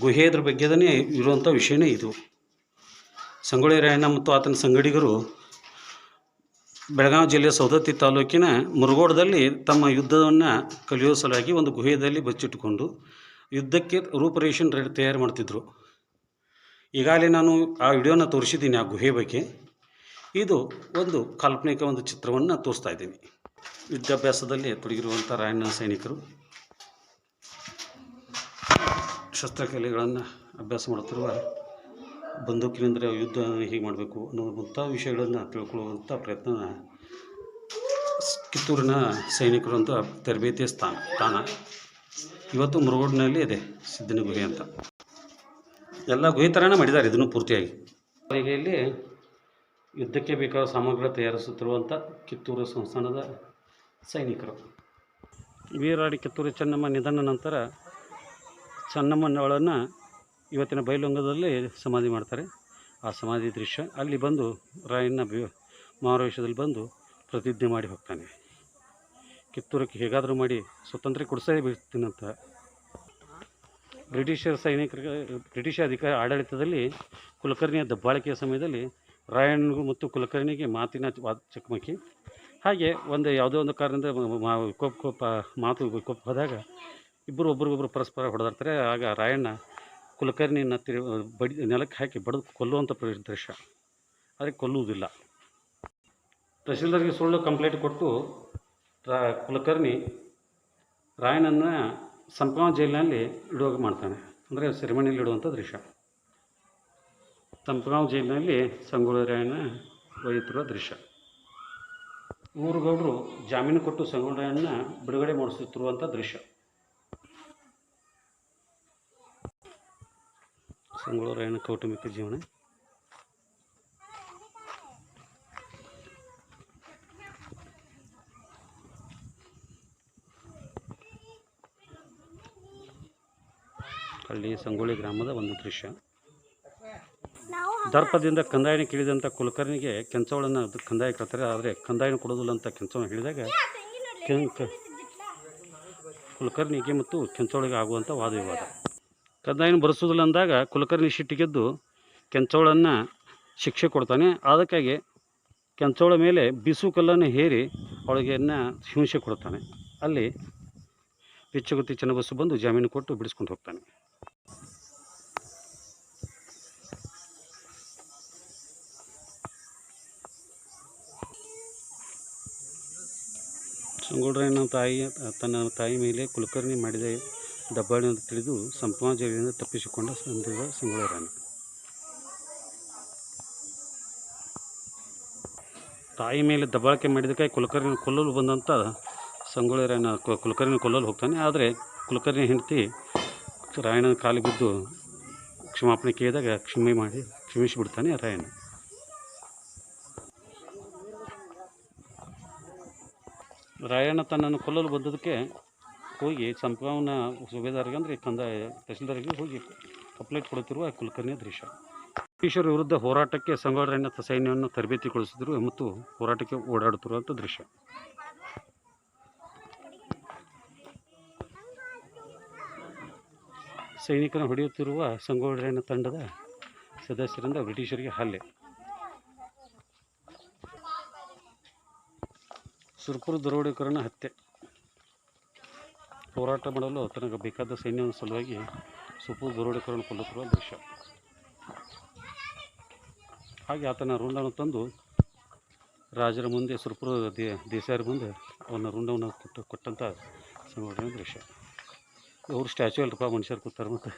ಗುಹೆಯದ್ರ ಬಗ್ಗೆದೇ ಇರುವಂಥ ವಿಷಯನೇ ಇದು. ಸಂಗೊಳ್ಳಿ ರಾಯಣ್ಣ ಮತ್ತು ಆತನ ಸಂಗಡಿಗರು ಬೆಳಗಾವಿ ಜಿಲ್ಲೆಯ ಸೌದತ್ತಿ ತಾಲೂಕಿನ ಮುರುಗೋಡದಲ್ಲಿ ತಮ್ಮ ಯುದ್ಧವನ್ನು ಕಲಿಯೋ ಸಲುವಾಗಿ ಒಂದು ಗುಹೆಯಲ್ಲಿ ಬಚ್ಚಿಟ್ಟುಕೊಂಡು ಯುದ್ಧಕ್ಕೆ ರೂಪರೇಷನ್ ತಯಾರು ಮಾಡ್ತಿದ್ರು. ಈಗಾಗಲೇ ನಾನು ಆ ವಿಡಿಯೋನ ತೋರಿಸಿದ್ದೀನಿ ಆ ಗುಹೆ ಬಗ್ಗೆ. ಇದು ಒಂದು ಕಾಲ್ಪನಿಕ ಒಂದು ಚಿತ್ರವನ್ನು ತೋರಿಸ್ತಾ ಇದ್ದೀನಿ. ವಿದ್ಯಾಭ್ಯಾಸದಲ್ಲಿ ತೊಡಗಿರುವಂಥ ರಾಯಣ್ಣ ಸೈನಿಕರು ಶಸ್ತ್ರಕಲೆಗಳನ್ನು ಅಭ್ಯಾಸ ಮಾಡುತ್ತಿರುವ ಬಂದೂಕಿನಿಂದ ಯುದ್ಧ ಹೇಗೆ ಮಾಡಬೇಕು ಅನ್ನೋ ಮುಂತಾದ ವಿಷಯಗಳನ್ನು ತಿಳ್ಕೊಳ್ಳುವಂಥ ಪ್ರಯತ್ನ ಕಿತ್ತೂರಿನ ಸೈನಿಕರು ಅಂತ ತರಬೇತಿಯ ಸ್ಥಾನ ತಾಣ ಇವತ್ತು ಮುರುಗೋಡಿನಲ್ಲಿ ಇದೆ ಸಿದ್ಧನ ಗುಹೆ ಅಂತ. ಎಲ್ಲ ಗುಹೆ ಥರನೇ ಮಾಡಿದ್ದಾರೆ ಇದನ್ನು ಪೂರ್ತಿಯಾಗಿ. ಗುಹೆಯಲ್ಲಿ ಯುದ್ಧಕ್ಕೆ ಬೇಕಾದ ಸಾಮಗ್ರಿ ತಯಾರಿಸುತ್ತಿರುವಂಥ ಕಿತ್ತೂರು ಸಂಸ್ಥಾನದ ಸೈನಿಕರು. ವೀರಾಡಿ ಕಿತ್ತೂರು ಚೆನ್ನಮ್ಮ ನಿಧನ ನಂತರ ಚೆನ್ನಮ್ಮನವಳನ್ನು ಇವತ್ತಿನ ಬೈಲೊಂಗದಲ್ಲಿ ಸಮಾಧಿ ಮಾಡ್ತಾರೆ. ಆ ಸಮಾಧಿ ದೃಶ್ಯ ಅಲ್ಲಿ ಬಂದು ರಾಯಣ್ಣ ಬಿ ಮಾರುವೇಷದಲ್ಲಿ ಬಂದು ಪ್ರತಿಜ್ಞೆ ಮಾಡಿ ಹೋಗ್ತಾನೆ. ಕಿತ್ತೂರಕ್ಕೆ ಹೇಗಾದರೂ ಮಾಡಿ ಸ್ವತಂತ್ರ ಕೊಡಿಸೇ ಬಿಡ್ತೀನಂತ ಬ್ರಿಟಿಷರ ಸೈನಿಕರಿಗೆ ಬ್ರಿಟಿಷ್ ಅಧಿಕಾರ ಆಡಳಿತದಲ್ಲಿ ಕುಲಕರ್ಣಿಯ ದಬ್ಬಾಳಿಕೆಯ ಸಮಯದಲ್ಲಿ ರಾಯಣ್ಣ ಮತ್ತು ಕುಲಕರ್ಣಿಗೆ ಮಾತಿನ ಚಕಮಕಿ. ಹಾಗೆ ಒಂದು ಯಾವುದೋ ಒಂದು ಕಾರಣದಿಂದ ಕೋಪ ಕೋಪ ಮಾತು ಕೋಪ ಹೋದಾಗ ಇಬ್ಬರು ಒಬ್ರಿಗೊಬ್ರು ಪರಸ್ಪರ ಹೊಡೆದಾಡ್ತಾರೆ. ಆಗ ರಾಯಣ್ಣ ಕುಲಕರ್ಣಿಯನ್ನು ತಿರು, ಬಡಿ, ನೆಲಕ್ಕೆ ಹಾಕಿ ಬಡಿದು ಕೊಲ್ಲುವಂಥ ದೃಶ್ಯ ಆದರೆ ಕೊಲ್ಲುವುದಿಲ್ಲ. ತಹಶೀಲ್ದಾರ್ಗೆ ಸುಳ್ಳು ಕಂಪ್ಲೇಂಟ್ ಕೊಟ್ಟು ರಾ, ಕುಲಕರ್ಣಿ ರಾಯಣ್ಣನ ಸಂಪಗಾಂವ್ ಜೈಲಿನಲ್ಲಿ ಇಡುವಾಗ ಮಾಡ್ತಾನೆ. ಅಂದರೆ ಸೆರೆಮನಿಯಲ್ಲಿ ಇಡುವಂಥ ದೃಶ್ಯ. ಸಂಪಗಾಂವ್ ಜೈಲಿನಲ್ಲಿ ಸಂಗೊಳ್ಳಿ ರಾಯಣ್ಣ ಒಯ್ಯುತ್ತಿರುವ ದೃಶ್ಯ. ಊರುಗೌಡರು ಜಾಮೀನು ಕೊಟ್ಟು ಸಂಗೊಳ್ಳಿ ರಾಯಣ್ಣ ಬಿಡುಗಡೆ ಮಾಡಿಸುತ್ತಿರುವಂಥ ದೃಶ್ಯ. ಸಂಗೊಳ್ಳಿ ರಾಯಣ್ಣ ಕೌಟುಂಬಿಕ ಜೀವನ. ಸಂಗೊಳ್ಳಿ ಗ್ರಾಮದ ಒಂದು ದೃಶ್ಯ. ದರ್ಪದಿಂದ ಕಂದಾಯನ ಕೇಳಿದಂಥ ಕುಲಕರ್ಣಿಗೆ ಕೆಂಚವಳನ್ನು ಕಂದಾಯ ಕೇಳ್ತಾರೆ ಆದರೆ ಕಂದಾಯನ ಕೊಡೋದಿಲ್ಲ ಅಂತ ಕೆಂಚವಳ ಹೇಳಿದಾಗ ಕುಲಕರ್ನಿಗೆ ಕುಲಕರ್ಣಿಗೆ ಮತ್ತು ಕೆಂಚವಳಿಗೆ ಆಗುವಂಥ ವಾದ ವಿವಾದ ಕಂದಾಯನ ಬರೆಸೋದಿಲ್ಲ ಅಂದಾಗ ಕುಲಕರ್ಣಿ ಸಿಟ್ಟಿಗೆದ್ದು ಕೆಂಚವಳನ್ನು ಶಿಕ್ಷೆ ಕೊಡ್ತಾನೆ. ಅದಕ್ಕಾಗಿ ಕೆಂಚವಳ ಮೇಲೆ ಬಿಸು ಕಲ್ಲನ್ನು ಹೇರಿ ಅವಳಿಗೆನ್ನ ಹಿಂಸೆ ಕೊಡ್ತಾನೆ. ಅಲ್ಲಿ ಬಿಚ್ಚುಗುತ್ತಿ ಚೆನ್ನಬಸ್ಸು ಬಂದು ಜಾಮೀನು ಕೊಟ್ಟು ಬಿಡಿಸ್ಕೊಂಡು ಹೋಗ್ತಾನೆ. ಸಂಗೊಳ್ರಾಯನ ತಾಯಿ, ತನ್ನ ತಾಯಿ ಮೇಲೆ ಕುಲಕರ್ಣಿ ಮಾಡಿದ ದಬ್ಬಾಳಿ ಅಂತ ತಿಳಿದು ಸಂಪೂರ್ಣ ಜೈಲಿನಿಂದ ತಪ್ಪಿಸಿಕೊಂಡ ಸಂದಿರುವ ಸಂಗೊಳ್ರಾಯನ ತಾಯಿ ಮೇಲೆ ದಬ್ಬಾಳಿಕೆ ಮಾಡಿದಕ್ಕೆ ಕುಲಕರ್ಣಿ ಕೊಲ್ಲಲು ಬಂದಂಥ ಸಂಗೊಳ್ಳಿ ಕುಲಕರ್ಣಿ ಕೊಲ್ಲಲು ಹೋಗ್ತಾನೆ. ಆದರೆ ಕುಲಕರ್ಣಿ ಹೆಂಡತಿ ರಾಯಣ್ಣನ ಕಾಲಿಗೆ ಬಿದ್ದು ಕ್ಷಮಾಪಣೆ ಕೇಳಿದಾಗ ಕ್ಷಮೆ ಮಾಡಿ ಕ್ಷಮಿಸಿಬಿಡ್ತಾನೆ ರಾಯಣ್ಣ. ರಾಯಣ್ಣ ತನ್ನನ್ನು ಕೊಲ್ಲಲು ಬಂದದಕ್ಕೆ ಹೋಗಿ ಸಂಪಾವನ ಸುಬೇದಾರಿಗೆ ಅಂದರೆ ಕಂದಾಯ ತಹಸೀಲ್ದಾರಿಗೆ ಹೋಗಿ ಕಂಪ್ಲೇಂಟ್ ಕೊಡುತ್ತಿರುವ ಕುಲಕರ್ಣಿಯ ದೃಶ್ಯ. ಬ್ರಿಟಿಷರ ವಿರುದ್ಧ ಹೋರಾಟಕ್ಕೆ ತ- ಸೈನ್ಯವನ್ನು ತರಬೇತಿಗೊಳಿಸಿದರು ಮತ್ತು ಹೋರಾಟಕ್ಕೆ ಓಡಾಡುತ್ತಿರುವಂಥ ದೃಶ್ಯ. ಸೈನಿಕರನ್ನು ಹೊಡೆಯುತ್ತಿರುವ ಸಂಗೊಳ್ರಾಯಣ್ಣ ತಂಡದ ಸದಸ್ಯರಿಂದ ಬ್ರಿಟಿಷರಿಗೆ ಹಲ್ಲೆ. ಸುರ್ಪುರ ದರೋಡೆಕೋರನ ಹತ್ಯೆ. ಹೋರಾಟ ಮಾಡಲು ತನಗೆ ಬೇಕಾದ ಸೈನ್ಯದ ಸಲುವಾಗಿ ಸುರ್ಪುರ ದರೋಡೆಕೋರನ ಕೊಲ್ಲುತ್ತಿರುವ ದೃಶ್ಯ. ಹಾಗೆ ಆತನ ರುಂಡವನ್ನು ತಂದು ರಾಜರ ಮುಂದೆ, ಸುರ್ಪುರ ದೇ, ದೇಸಾಯರ ಮುಂದೆ ಅವನ ರುಂಡವನ್ನು ಕೊಟ್ಟು ಕೊಟ್ಟಂಥ ಸಂಘಟನೆ ದೃಶ್ಯ. ಅವರು ಸ್ಟ್ಯಾಚು ಅಲ್ರಪ್ಪ ಮನುಷ್ಯರು ಕೂತಾರೆ ಮತ್ತು.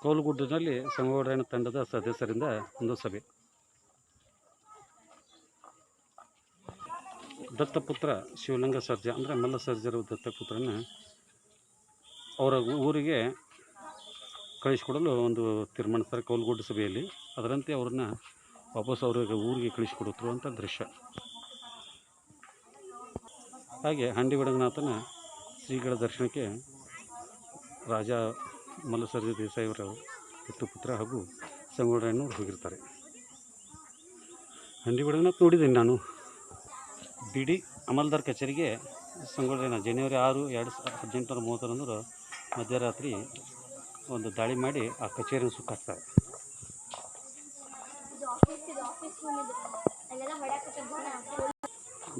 ಕೋಲ್ಗುಡ್ಡಿನಲ್ಲಿ ಸಂಘಟನೆ ತಂಡದ ಸದಸ್ಯರಿಂದ ಒಂದು ಸಭೆ. ದತ್ತಪುತ್ರ ಶಿವಲಿಂಗ ಸರ್ಜ, ಅಂದರೆ ಮಲ್ಲ ಸರ್ಜರ ದತ್ತಪುತ್ರನ ಅವರ ಊರಿಗೆ ಕಳಿಸಿಕೊಡಲು ಒಂದು ತೀರ್ಮಾನಿಸ್ತಾರೆ ಕೋಲ್ಗುಡ್ಡ ಸಭೆಯಲ್ಲಿ. ಅದರಂತೆ ಅವ್ರನ್ನ ವಾಪಸ್ ಅವ್ರಿಗೆ ಊರಿಗೆ ಕಳಿಸಿಕೊಡುತ್ತಿರುವಂಥ ದೃಶ್ಯ. ಹಾಗೆ ಹಂಡಿಗಡಗನಾಥನ ಶ್ರೀಗಳ ದರ್ಶನಕ್ಕೆ ರಾಜ ಮಲ್ಲಸರ್ಜ ದೇಸಾಯಿಯವರ ದತ್ತಪುತ್ರ ಹಾಗೂ ಸಂಗೊಳ್ರಾಯಣ್ಣವ್ರು ಹೋಗಿರ್ತಾರೆ. ಹಂಡಿಗಡಗನಾಥ್ ನೋಡಿದ್ದೀನಿ ನಾನು. ಬಿಡಿ ಅಮಲ್ದಾರ್ ಕಚೇರಿಗೆ ಸಂಗೊಳ್ರಾಯಣ್ಣ ಜನವರಿ ಆರು ಎರಡು ಸಾವಿರದ ಹದಿನೆಂಟುನೂರ ಮೂವತ್ತರಂದು ಮಧ್ಯರಾತ್ರಿ ಒಂದು ದಾಳಿ ಮಾಡಿ ಆ ಕಚೇರಿಯನ್ನು ಸುಖಾಕ್ತಾರೆ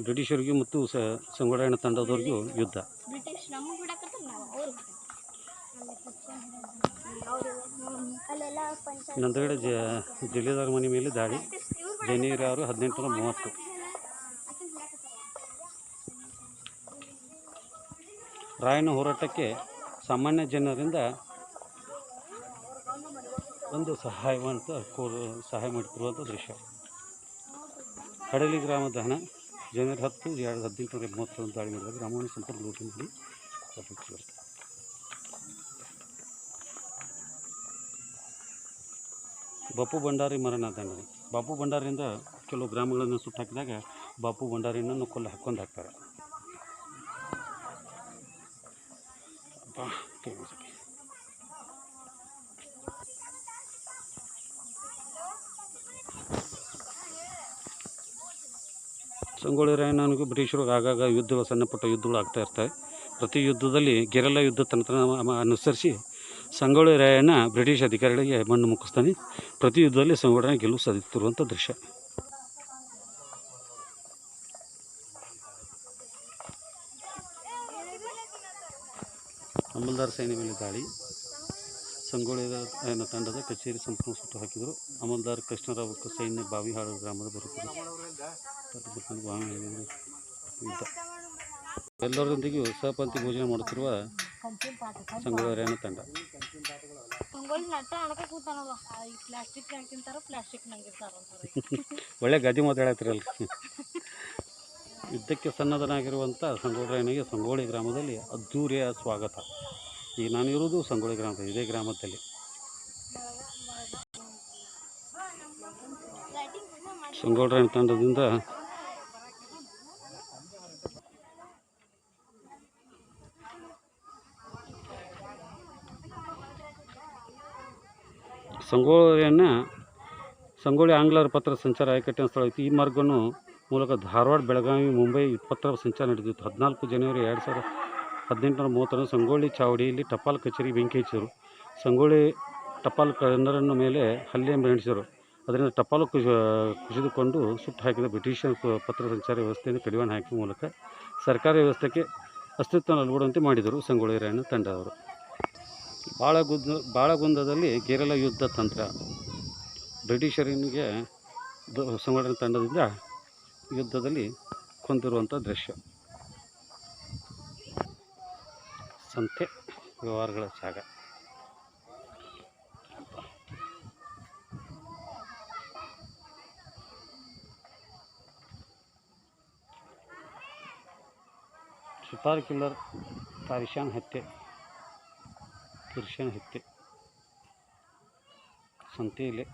ಬ್ರಿಟಿಷರಿಗೂ ಮತ್ತು ಸ ಸಂಗೊಳ್ರಾಯಣ್ಣ ತಂಡದವ್ರಿಗೂ ಯುದ್ಧ. ನಂದಗಡೆ ಜ ಜಲೀದಾರ್ ಮನೆ ಮೇಲೆ ದಾಳಿ. ಜನವರಿ ಆರು ಹದಿನೆಂಟುನೂರ ಮೂವತ್ತು. ರಾಯಣ್ಣ ಹೋರಾಟಕ್ಕೆ ಸಾಮಾನ್ಯ ಜನರಿಂದ ಒಂದು ಸಹಾಯವಂತ ಕೋರು ಸಹಾಯ ಮಾಡುತ್ತಿರುವಂಥ ದೃಶ್ಯ. ಕಡಲಿ ಗ್ರಾಮದ ಹಣ ಜನವರಿ ಹತ್ತು, ಎರಡು ಹದಿನೆಂಟುನೂರ ಮೂವತ್ತೊಂದು ದಾಳಿ ಮಾಡಿದಾಗ ಗ್ರಾಮವನ್ನು ಸಂಪೂರ್ಣ ಲೂಟಿ ಮಾಡಿ ತಪ್ಪಿಸಿದರು. ಬಪ್ಪು ಭಂಡಾರಿ ಮರಣದಂಡನೆ ಬಾಪು ಭಂಡಾರಿಯಿಂದ ಕೆಲವು ಗ್ರಾಮಗಳನ್ನು ಸುಟ್ಟಾಕಿದಾಗ ಬಾಪು ಭಂಡಾರಿಯನ್ನು ಕೊಲ್ಲ ಹಾಕ್ಕೊಂಡು ಹಾಕ್ತಾರೆ. ರಾಯಣ್ಣನಿಗೂ ಬ್ರಿಟಿಷರು ಆಗಾಗ ಯುದ್ಧಗಳು ಸಣ್ಣ ಪುಟ್ಟ ಯುದ್ಧಗಳು ಆಗ್ತಾ ಇರ್ತವೆ. ಪ್ರತಿ ಯುದ್ಧದಲ್ಲಿ ಗೆರೆಲ್ಲ ಯುದ್ಧ ತಂತ್ರ ಅನುಸರಿಸಿ ಸಂಗೊಳ್ಳಿ ರಾಯಣ್ಣ ಬ್ರಿಟಿಷ್ ಅಧಿಕಾರಿಗಳಿಗೆ ಮಣ್ಣು ಮುಕ್ಕಿಸ್ತಾನೆ ಪ್ರತಿ ಯುದ್ಧದಲ್ಲಿ ಸಂಗೊಳ್ಳಿ ಗೆಲುವು ಸಾಧಿಸುತ್ತಿರುವಂಥ ದೃಶ್ಯ. ಅಮಲ್ದಾರ್ ಸೇನೆ ಮೇಲೆ ದಾಳಿ. ಸಂಗೊಳ್ಳಿ ರಾಯಣ್ಣ ತಂಡದ ಕಚೇರಿ ಸಂಪೂರ್ಣ ಸುಟ್ಟು ಹಾಕಿದರು ಅಮಲ್ದಾರ್ ಕೃಷ್ಣರಾವ್ ಸೈನ್ಯ ಬಾವಿಹಾಳು ಗ್ರಾಮದ ಬರುತ್ತದೆ ಬಾವಿ ಯುದ್ಧ ಎಲ್ಲರೊಂದಿಗೂ ಸಹಪಂಕ್ತಿ ಭೋಜನ ಮಾಡುತ್ತಿರುವ ಸಂಘದವರೇನ ರಾಯಣ್ಣ ತಂಡ. ಒಳ್ಳೆ ಗದಿ ಮಾತಾಡತ್ತಿರಲ್ಲ. ಯುದ್ಧಕ್ಕೆ ಸನ್ನದ್ಧನಾಗಿರುವಂಥ ಸಂಗೊಳ್ಳಿ ಸಂಗೋಳಿ ಗ್ರಾಮದಲ್ಲಿ ಅದ್ದೂರಿಯ ಸ್ವಾಗತ. ಈಗ ನಾನಿರುವುದು ಸಂಗೋಳಿ ಗ್ರಾಮದಲ್ಲಿ ಇದೇ ಗ್ರಾಮದಲ್ಲಿ. ಸಂಗೊಳ್ಳಿ ರಾಯನ ತಂಡದಿಂದ ಸಂಗೊಳ್ಳಿಯನ್ನು ಸಂಗೊಳ್ಳಿ ಆಂಗ್ಲರ ಪತ್ರ ಸಂಚಾರ ಆಯ್ಕಟ್ಟಿನ ಸ್ಥಳ ಈ ಮಾರ್ಗವನ್ನು ಮೂಲಕ ಧಾರವಾಡ, ಬೆಳಗಾವಿ, ಮುಂಬೈ ಪತ್ರ ಸಂಚಾರ ನಡೆದಿತ್ತು. ಹದಿನಾಲ್ಕು ಜನವರಿ ಎರಡು ಸಾವಿರದ ಹದಿನೆಂಟುನೂರ ಮೂವತ್ತರಂದು ಸಂಗೊಳ್ಳಿ ಚಾವಡಿಯಲ್ಲಿ ಟಪಾಲ್ ಕಚೇರಿ ಬೆಂಕಿ ಹಚ್ಚಿದರು. ಸಂಗೊಳ್ಳಿ ಟಪಾಲ್ ಕನ್ನರನ್ನು ಮೇಲೆ ಹಲ್ಲೆ ನಡೆಸಿದರು ಅದರಿಂದ ಟಪಾಲು ಕುಸ ಕುಸಿದುಕೊಂಡು ಸುಟ್ಟು ಹಾಕಿದ ಬ್ರಿಟಿಷರ್ ಪತ್ರ ಸಂಚಾರ ವ್ಯವಸ್ಥೆಯನ್ನು ಕಡಿವಾಣ ಹಾಕುವ ಮೂಲಕ ಸರ್ಕಾರಿ ವ್ಯವಸ್ಥೆಗೆ ಅಸ್ತಿತ್ವ ಅಳವಡುವಂತೆ ಮಾಡಿದರು. ಸಂಗೊಳ್ಳಿ ರಾಯಣ್ಣ ತಂಡದವರು ಬಾಳಗುಂದ ಬಾಳಗುಂದದಲ್ಲಿ ಗೆರೆಲ ಯುದ್ಧ ತಂತ್ರ. ಬ್ರಿಟಿಷರಿಗೆ ಸಂಘಟನೆ ತಂಡದಿಂದ ಯುದ್ಧದಲ್ಲಿ ಕೊಂದಿರುವಂಥ ದೃಶ್ಯ. ಸಂತೆ ವ್ಯವಹಾರಗಳ ಜಾಗ. ಸುತಾರ್ ಕಿಲ್ಲರ್ ತಾರಿಶಾನ್ ಹತ್ಯೆ. ಕಿರ್ಶನ್ ಹತ್ಯೆ ಸಂತೆಯಲ್ಲಿ.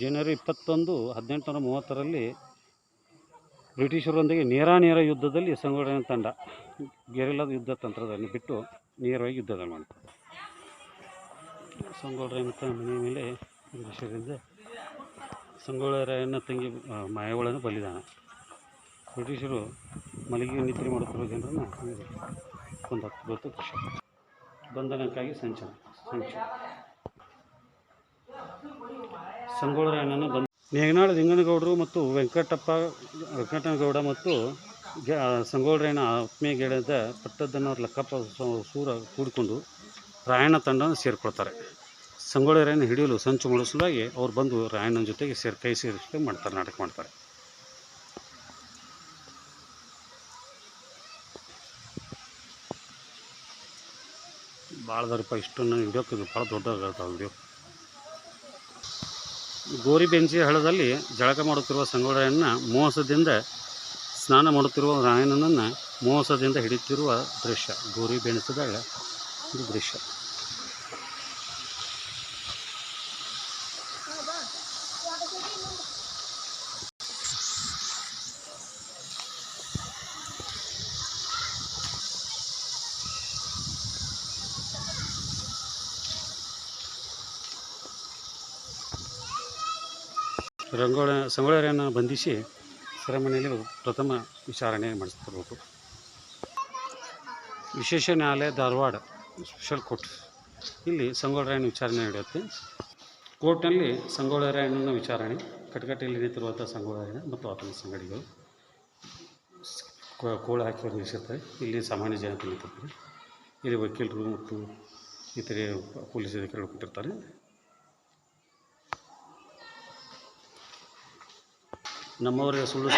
ಜನವರಿ ಇಪ್ಪತ್ತೊಂದು, ಹದಿನೆಂಟುನೂರ ಮೂವತ್ತರಲ್ಲಿ ಬ್ರಿಟಿಷರೊಂದಿಗೆ ನೇರಾನೇರ ಯುದ್ಧದಲ್ಲಿ ಸಂಘಟನೆ ತಂಡ ಗೆರಿಲ್ಲದ ಯುದ್ಧ ತಂತ್ರದಲ್ಲಿ ಬಿಟ್ಟು ನೇರವಾಗಿ ಯುದ್ಧದಲ್ಲಿ ಮಾಡ್ತಾರೆ ಸಂಘಟನೆ ಮನೆ ಮೇಲೆ ಬ್ರಿಟಿಷರಿಂದ ಸಂಗೊಳ್ಳಿ ರಾಯಣ್ಣ ತಂಗಿ ಮಾಯವಳನ ಬಲಿದಾನ ಬ್ರಿಟಿಷರು ಮಲಗಿ ನಿದ್ರೆ ಮಾಡುತ್ತಿರುವ ಜನರನ್ನು ಹಾಕುವಂಥ ದೃಶ್ಯ ಬಂಧನಕ್ಕಾಗಿ ಸಂಚನ, ಸಂಚ. ಸಂಗೊಳ್ಳರಾಯನನ್ನು ಬಂಧ ನೇಗನಾಳ ಲಿಂಗನಗೌಡರು ಮತ್ತು ವೆಂಕಟಪ್ಪ, ವೆಂಕಟನಗೌಡ ಮತ್ತು ಸಂಗೊಳ್ಳರಾಯನ ಸಂಗೊಳ್ಳಿ ರಾಯಣ್ಣ ಆತ್ಮೀಯ ಗೆಳೆದ ಪಟ್ಟದ್ದನ್ನು ಲೆಕ್ಕಪ್ಪ ಸೂರ ಕೂಡಿಕೊಂಡು ರಾಯಣ್ಣ ತಂಡವನ್ನು ಸೇರಿಕೊಳ್ತಾರೆ. ಸಂಗೊಳ್ಳಿ ರಾಯಣ್ಣ ಹಿಡಿಯಲು ಸಂಚು ಮೂಡಿಸಲಾಗಿ ಅವ್ರು ಬಂದು ರಾಯಣ್ಣನ ಜೊತೆಗೆ ಸೇರಿ ಕೈ ಸೇರಿಸಿ ಮಾಡ್ತಾರೆ, ನಾಟಕ ಮಾಡ್ತಾರೆ. ಭಾಳ ದರಪ್ಪ ಇಷ್ಟನ್ನು ಹಿಡಿಯೋಕೆ ಭಾಳ ದೊಡ್ಡದಾಗುತ್ತೆ ಗೋರಿ ಬೆಂಚಿ ಹಳ್ಳದಲ್ಲಿ ಜಳಕ ಮಾಡುತ್ತಿರುವ ಸಂಗೊಳ್ಳಿಯನ್ನ ಮೋಸದಿಂದ ಸ್ನಾನ ಮಾಡುತ್ತಿರುವ ರಾಯಣ್ಣನನ್ನು ಮೋಸದಿಂದ ಹಿಡಿತಿರುವ ದೃಶ್ಯ, ಗೋರಿ ಬೆಣಸದಾಗ ಇದು ದೃಶ್ಯ. ರಂಗೋಳ ಸಂಗೊಳ್ಳಿಯರನ್ನು ಬಂಧಿಸಿ ಸೆರೆಮನೆಯಲ್ಲಿ ಪ್ರಥಮ ವಿಚಾರಣೆ ಮಾಡಿಸ್ತಿರ್ಬೇಕು. ವಿಶೇಷ ನ್ಯಾಯಾಲಯ ಧಾರವಾಡ ಸ್ಪೆಷಲ್ ಕೋರ್ಟ್ ಇಲ್ಲಿ ಸಂಗೊಳ್ಳಿಯರನ್ನು ವಿಚಾರಣೆ ನಡೆಯುತ್ತೆ. ಕೋರ್ಟ್ನಲ್ಲಿ ಸಂಗೊಳ್ಳಿಯರಣ್ಣನ ವಿಚಾರಣೆ ಕಟಕಟೆಯಲ್ಲಿ ನಿಂತಿರುವಂಥ ರಾಯಣ್ಣ ಮತ್ತು ಆತನ ಸಂಗಡಿಗಳು ಕೋಳ ಹಾಕಿ ನಿಲ್ಲಿಸಿರ್ತಾರೆ ಇಲ್ಲಿ ಸಾಮಾನ್ಯ ಜನತೆ ನಿಂತಿರ್ತಾರೆ ಇಲ್ಲಿ ವಕೀಲರು ಮತ್ತು ಇತರೆ ಪೊಲೀಸ್ ಅಧಿಕಾರಿಗಳು ಕೊಟ್ಟಿರ್ತಾರೆ ನಮ್ಮವರ ಸುಳ್ಳು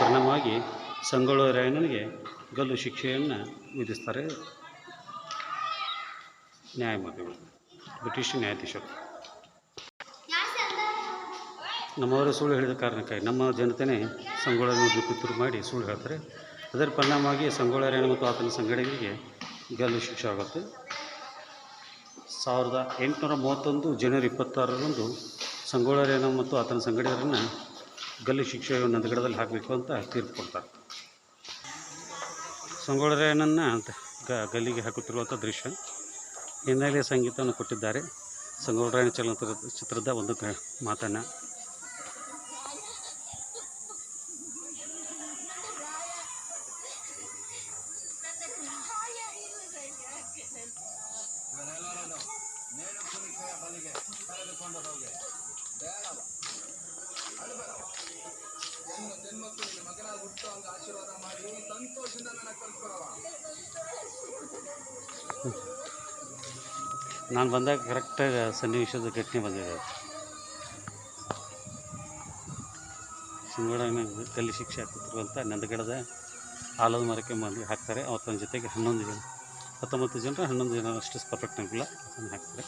ಪರಿಣಾಮವಾಗಿ ಸಂಗೊಳ್ಳಿ ರಾಯಣ್ಣನಿಗೆ ಗಲ್ಲು ಶಿಕ್ಷೆಯನ್ನು ವಿಧಿಸ್ತಾರೆ ನ್ಯಾಯಮೂರ್ತಿಗಳು, ಬ್ರಿಟಿಷ್ ನ್ಯಾಯಾಧೀಶರು. ನಮ್ಮವರ ಸುಳ್ಳು ಹೇಳಿದ ಕಾರಣಕ್ಕಾಗಿ ನಮ್ಮ ಜನತೆನೇ ಸಂಗೊಳ್ಳಿಯನ್ನು ಪಿತೂರು ಮಾಡಿ ಸುಳ್ಳು ಹೇಳ್ತಾರೆ. ಅದರ ಪರಿಣಾಮವಾಗಿ ಸಂಗೊಳ್ಳಿ ರಾಯಣ್ಣ ಮತ್ತು ಆತನ ಸಂಗಡಿಗರಿಗೆ ಗಲ್ಲು ಶಿಕ್ಷೆ ಆಗುತ್ತೆ. ಸಾವಿರದ ಎಂಟುನೂರ ಮೂವತ್ತೊಂದು ಜನವರಿ ಇಪ್ಪತ್ತಾರರಂದು ಸಂಗೊಳ್ಳಿರಾಯಣ್ಣ ಮತ್ತು ಆತನ ಸಂಗಡಿಗರನ್ನು ಗಲ್ಲು ಶಿಕ್ಷೆ ನಂದಗಡದಲ್ಲಿ ಹಾಕಬೇಕು ಅಂತ ತೀರ್ಪು ಕೊಡ್ತಾರೆ. ಸಂಗೊಳ್ಳಿರಾಯಣ್ಣನ ಗ, ಗಲ್ಲಿಗೆ ಹಾಕುತ್ತಿರುವಂಥ ದೃಶ್ಯ. ಹಿನ್ನೆಲೆ ಸಂಗೀತವನ್ನು ಕೊಟ್ಟಿದ್ದಾರೆ. ಸಂಗೊಳ್ಳಿರಾಯಣ್ಣ ಚಲನಚಿತ್ರ, ಚಿತ್ರದ ಒಂದು ಮಾತನ್ನು. ನಾನು ಬಂದಾಗ ಕರೆಕ್ಟಾಗಿ ಸನ್ನಿವೇಶದ ಘಟನೆ ಬಂದಿದೆ. ಸಿಂಗಡ ಕಲ್ಲಿ ಶಿಕ್ಷೆ ಹಾಕುತ್ತಿರುವಂಥ ನಂದಗಡದ ಆಲದ ಮರಕ್ಕೆ ಮಂದಿ ಹಾಕ್ತಾರೆ. ಅವತ್ತನ ಜೊತೆಗೆ ಹನ್ನೊಂದು ಜನ, ಹತ್ತೊಂಬತ್ತು ಜನರು ಹನ್ನೊಂದು ಜನ ಅಷ್ಟು ಪರ್ಫೆಕ್ಟ್ ಆಗಿಲ್ಲ ಹಾಕ್ತಾರೆ.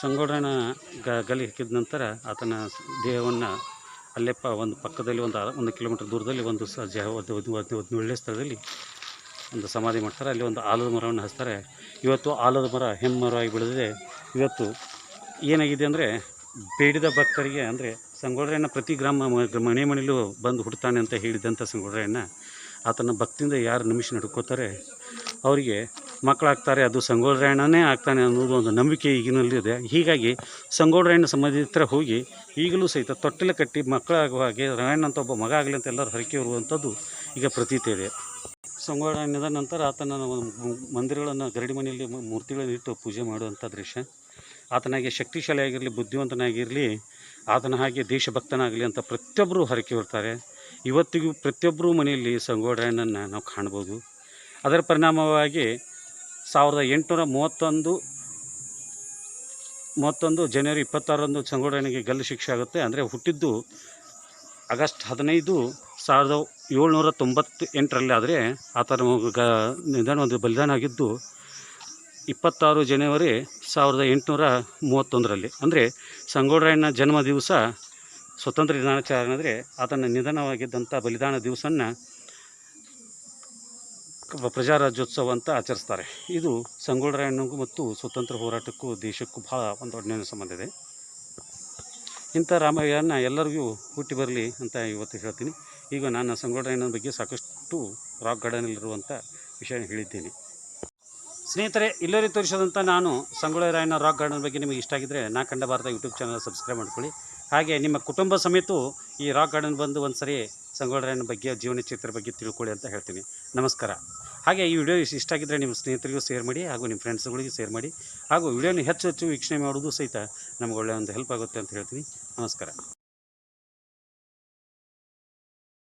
ಸಂಗೊಳ್ಳಿರಾಯಣ್ಣ ಗ ಗಲ್ಲಿ ಹಾಕಿದ ನಂತರ ಆತನ ದೇಹವನ್ನು ಅಲ್ಲೆಪ್ಪ ಒಂದು ಪಕ್ಕದಲ್ಲಿ ಒಂದು ಒಂದು ಕಿಲೋಮೀಟರ್ ದೂರದಲ್ಲಿ ಒಂದು ಸ ಜ ಒಳ್ಳೆಯ ಸ್ಥಳದಲ್ಲಿ ಒಂದು ಸಮಾಧಿ ಮಾಡ್ತಾರೆ. ಅಲ್ಲಿ ಒಂದು ಆಲದ ಮರವನ್ನು ಹಚ್ತಾರೆ. ಇವತ್ತು ಆಲದ ಮರ ಹೆಮ್ಮರವಾಗಿ ಬೆಳೆದಿದೆ. ಇವತ್ತು ಏನಾಗಿದೆ ಅಂದರೆ ಬೇಡಿದ ಭಕ್ತರಿಗೆ ಅಂದರೆ ಸಂಗೊಳ್ಳರಣ್ಣ ಪ್ರತಿ ಗ್ರಾಮ ಮನೆ ಮನೆಯಲ್ಲೂ ಬಂದು ಹುಡ್ತಾನೆ ಅಂತ ಹೇಳಿದಂಥ ಸಂಗೊಳ್ಳರಣ್ಣ ಆತನ ಭಕ್ತಿಯಿಂದ ಯಾರು ನಿಮಿಷ ನಡ್ಕೋತಾರೆ? ಅವರಿಗೆ ಮಕ್ಕಳಾಗ್ತಾರೆ, ಅದು ಸಂಗೊಳ್ಳಿರಾಯಣ್ಣನೇ ಆಗ್ತಾನೆ ಅನ್ನೋದು ಒಂದು ನಂಬಿಕೆ ಈಗಿನಲ್ಲಿದೆ ಹೀಗಾಗಿ ಸಂಗೊಳ್ಳಿರಾಯಣ್ಣ ಸಮಾಧಿ ಹತ್ರ ಹೋಗಿ ಈಗಲೂ ಸಹಿತ ತೊಟ್ಟಲೆ ಕಟ್ಟಿ ಮಕ್ಕಳಾಗುವ ಹಾಗೆ ರಾಯಣ್ಣ ಅಂತ ಒಬ್ಬ ಮಗ ಆಗಲಿ ಅಂತ ಎಲ್ಲರೂ ಹರಕೆ ಇರುವಂಥದ್ದು ಈಗ ಪ್ರತೀತಿ ಇದೆ. ಸಂಗೊಳ್ಳಿರಾಯಣ್ಣದ ನಂತರ ಆತನ ಮಂದಿರಗಳನ್ನು ಗರಡಿ ಮನೆಯಲ್ಲಿ ಮೂರ್ತಿಗಳನ್ನು ಇಟ್ಟು ಪೂಜೆ ಮಾಡುವಂಥ ದೃಶ್ಯ. ಆತನಾಗೆ ಶಕ್ತಿಶಾಲಿಯಾಗಿರಲಿ, ಬುದ್ಧಿವಂತನಾಗಿರಲಿ, ಆತನ ಹಾಗೆ ದೇಶಭಕ್ತನಾಗಲಿ ಅಂತ ಪ್ರತಿಯೊಬ್ಬರೂ ಹರಕೆ ಬರ್ತಾರೆ ಇವತ್ತಿಗೂ ಪ್ರತಿಯೊಬ್ಬರೂ ಮನೆಯಲ್ಲಿ ಸಂಗೋಳರಾಯಣ್ಣನ ನಾವು ಕಾಣ್ಬೋದು. ಅದರ ಪರಿಣಾಮವಾಗಿ ಸಾವಿರದ ಎಂಟುನೂರ ಮೂವತ್ತೊಂದು ಮೂವತ್ತೊಂದು ಜನವರಿ ಇಪ್ಪತ್ತಾರರಂದು ಸಂಗೊಳ್ಳಿರಾಯನಿಗೆ ಗಲ್ಲು ಶಿಕ್ಷೆ ಆಗುತ್ತೆ. ಅಂದರೆ ಹುಟ್ಟಿದ್ದು ಆಗಸ್ಟ್ ಹದಿನೈದು ಸಾವಿರದ ಏಳ್ನೂರ ತೊಂಬತ್ತು ಎಂಟರಲ್ಲಿ ಆದರೆ ಆತನ ಗ, ನಿಧಾನ ಒಂದು ಬಲಿದಾನ ಆಗಿದ್ದು ಇಪ್ಪತ್ತಾರು ಜನವರಿ ಸಾವಿರದ ಎಂಟುನೂರ ಮೂವತ್ತೊಂದರಲ್ಲಿ. ಅಂದರೆ ಸಂಗೋಡರಾಯಣ್ಣ ಜನ್ಮ ದಿವಸ ಸ್ವತಂತ್ರ ದಿನಾಚರಣೆ ಅಂದರೆ ಆತನ ನಿಧನವಾಗಿದ್ದಂಥ ಬಲಿದಾನ ದಿವಸನ ಪ್ರಜಾರಾಜ್ಯೋತ್ಸವ ಅಂತ ಆಚರಿಸ್ತಾರೆ. ಇದು ಸಂಗೊಳ್ಳಿರಾಯಣ್ಣಗೂ ಮತ್ತು ಸ್ವತಂತ್ರ ಹೋರಾಟಕ್ಕೂ ದೇಶಕ್ಕೂ ಭಾಳ ಒಂದು ಅನ್ಯೋನ್ಯ ಸಂಬಂಧ ಇದೆ. ಇಂಥ ರಾಮಾಯಣ ಎಲ್ಲರಿಗೂ ಹುಟ್ಟಿ ಬರಲಿ ಅಂತ ಇವತ್ತು ಹೇಳ್ತೀನಿ. ಈಗ ನಾನು ಸಂಗೊಳ್ಳಿರಾಯಣ್ಣನ ಬಗ್ಗೆ ಸಾಕಷ್ಟು ರಾಕ್ ಗಾರ್ಡನಲ್ಲಿರುವಂಥ ವಿಷಯ ಹೇಳಿದ್ದೀನಿ. ಸ್ನೇಹಿತರೆ, ಇಲ್ಲರಿ ತೋರಿಸಿದಂಥ ನಾನು ಸಂಗೊಳ್ಳಿರಾಯಣ್ಣ ರಾಕ್ ಗಾರ್ಡನ್ ಬಗ್ಗೆ ನಿಮಗೆ ಇಷ್ಟ ಆಗಿದ್ದರೆ ನಾ ಕಂಡ ಭಾರತ ಯೂಟ್ಯೂಬ್ ಚಾನಲ್ ಸಬ್ಸ್ಕ್ರೈಬ್ ಮಾಡ್ಕೊಳ್ಳಿ. ಹಾಗೆ ನಿಮ್ಮ ಕುಟುಂಬ ಸಮೇತ ಈ ರಾಕ್ ಗಾರ್ಡನ್ ಬಂದು ಒಂದು ಸರಿ ಸಂಗೊಳ್ಳಿರಾಯಣ್ಣ ಬಗ್ಗೆ ಜೀವನ ಚಿತ್ರ ಬಗ್ಗೆ ತಿಳ್ಕೊಳ್ಳಿ ಅಂತ ಹೇಳ್ತೀನಿ. ನಮಸ್ಕಾರ. ಹಾಗೆ ಈ ವಿಡಿಯೋ ಇಷ್ಟ ಆಗಿದ್ದರೆ ನಿಮ್ಮ ಸ್ನೇಹಿತರಿಗೂ ಶೇರ್ ಮಾಡಿ ಹಾಗೂ ನಿಮ್ಮ ಫ್ರೆಂಡ್ಸ್ಗಳಿಗೆ ಶೇರ್ ಮಾಡಿ ಹಾಗೂ ವಿಡಿಯೋನ ಹೆಚ್ಚು ಹೆಚ್ಚು ವೀಕ್ಷಣೆ ಮಾಡೋದು ಸಹಿತ ನಮಗೆ ಒಳ್ಳೆಯ ಒಂದು ಹೆಲ್ಪ್ ಆಗುತ್ತೆ ಅಂತ ಹೇಳ್ತೀನಿ. ನಮಸ್ಕಾರ.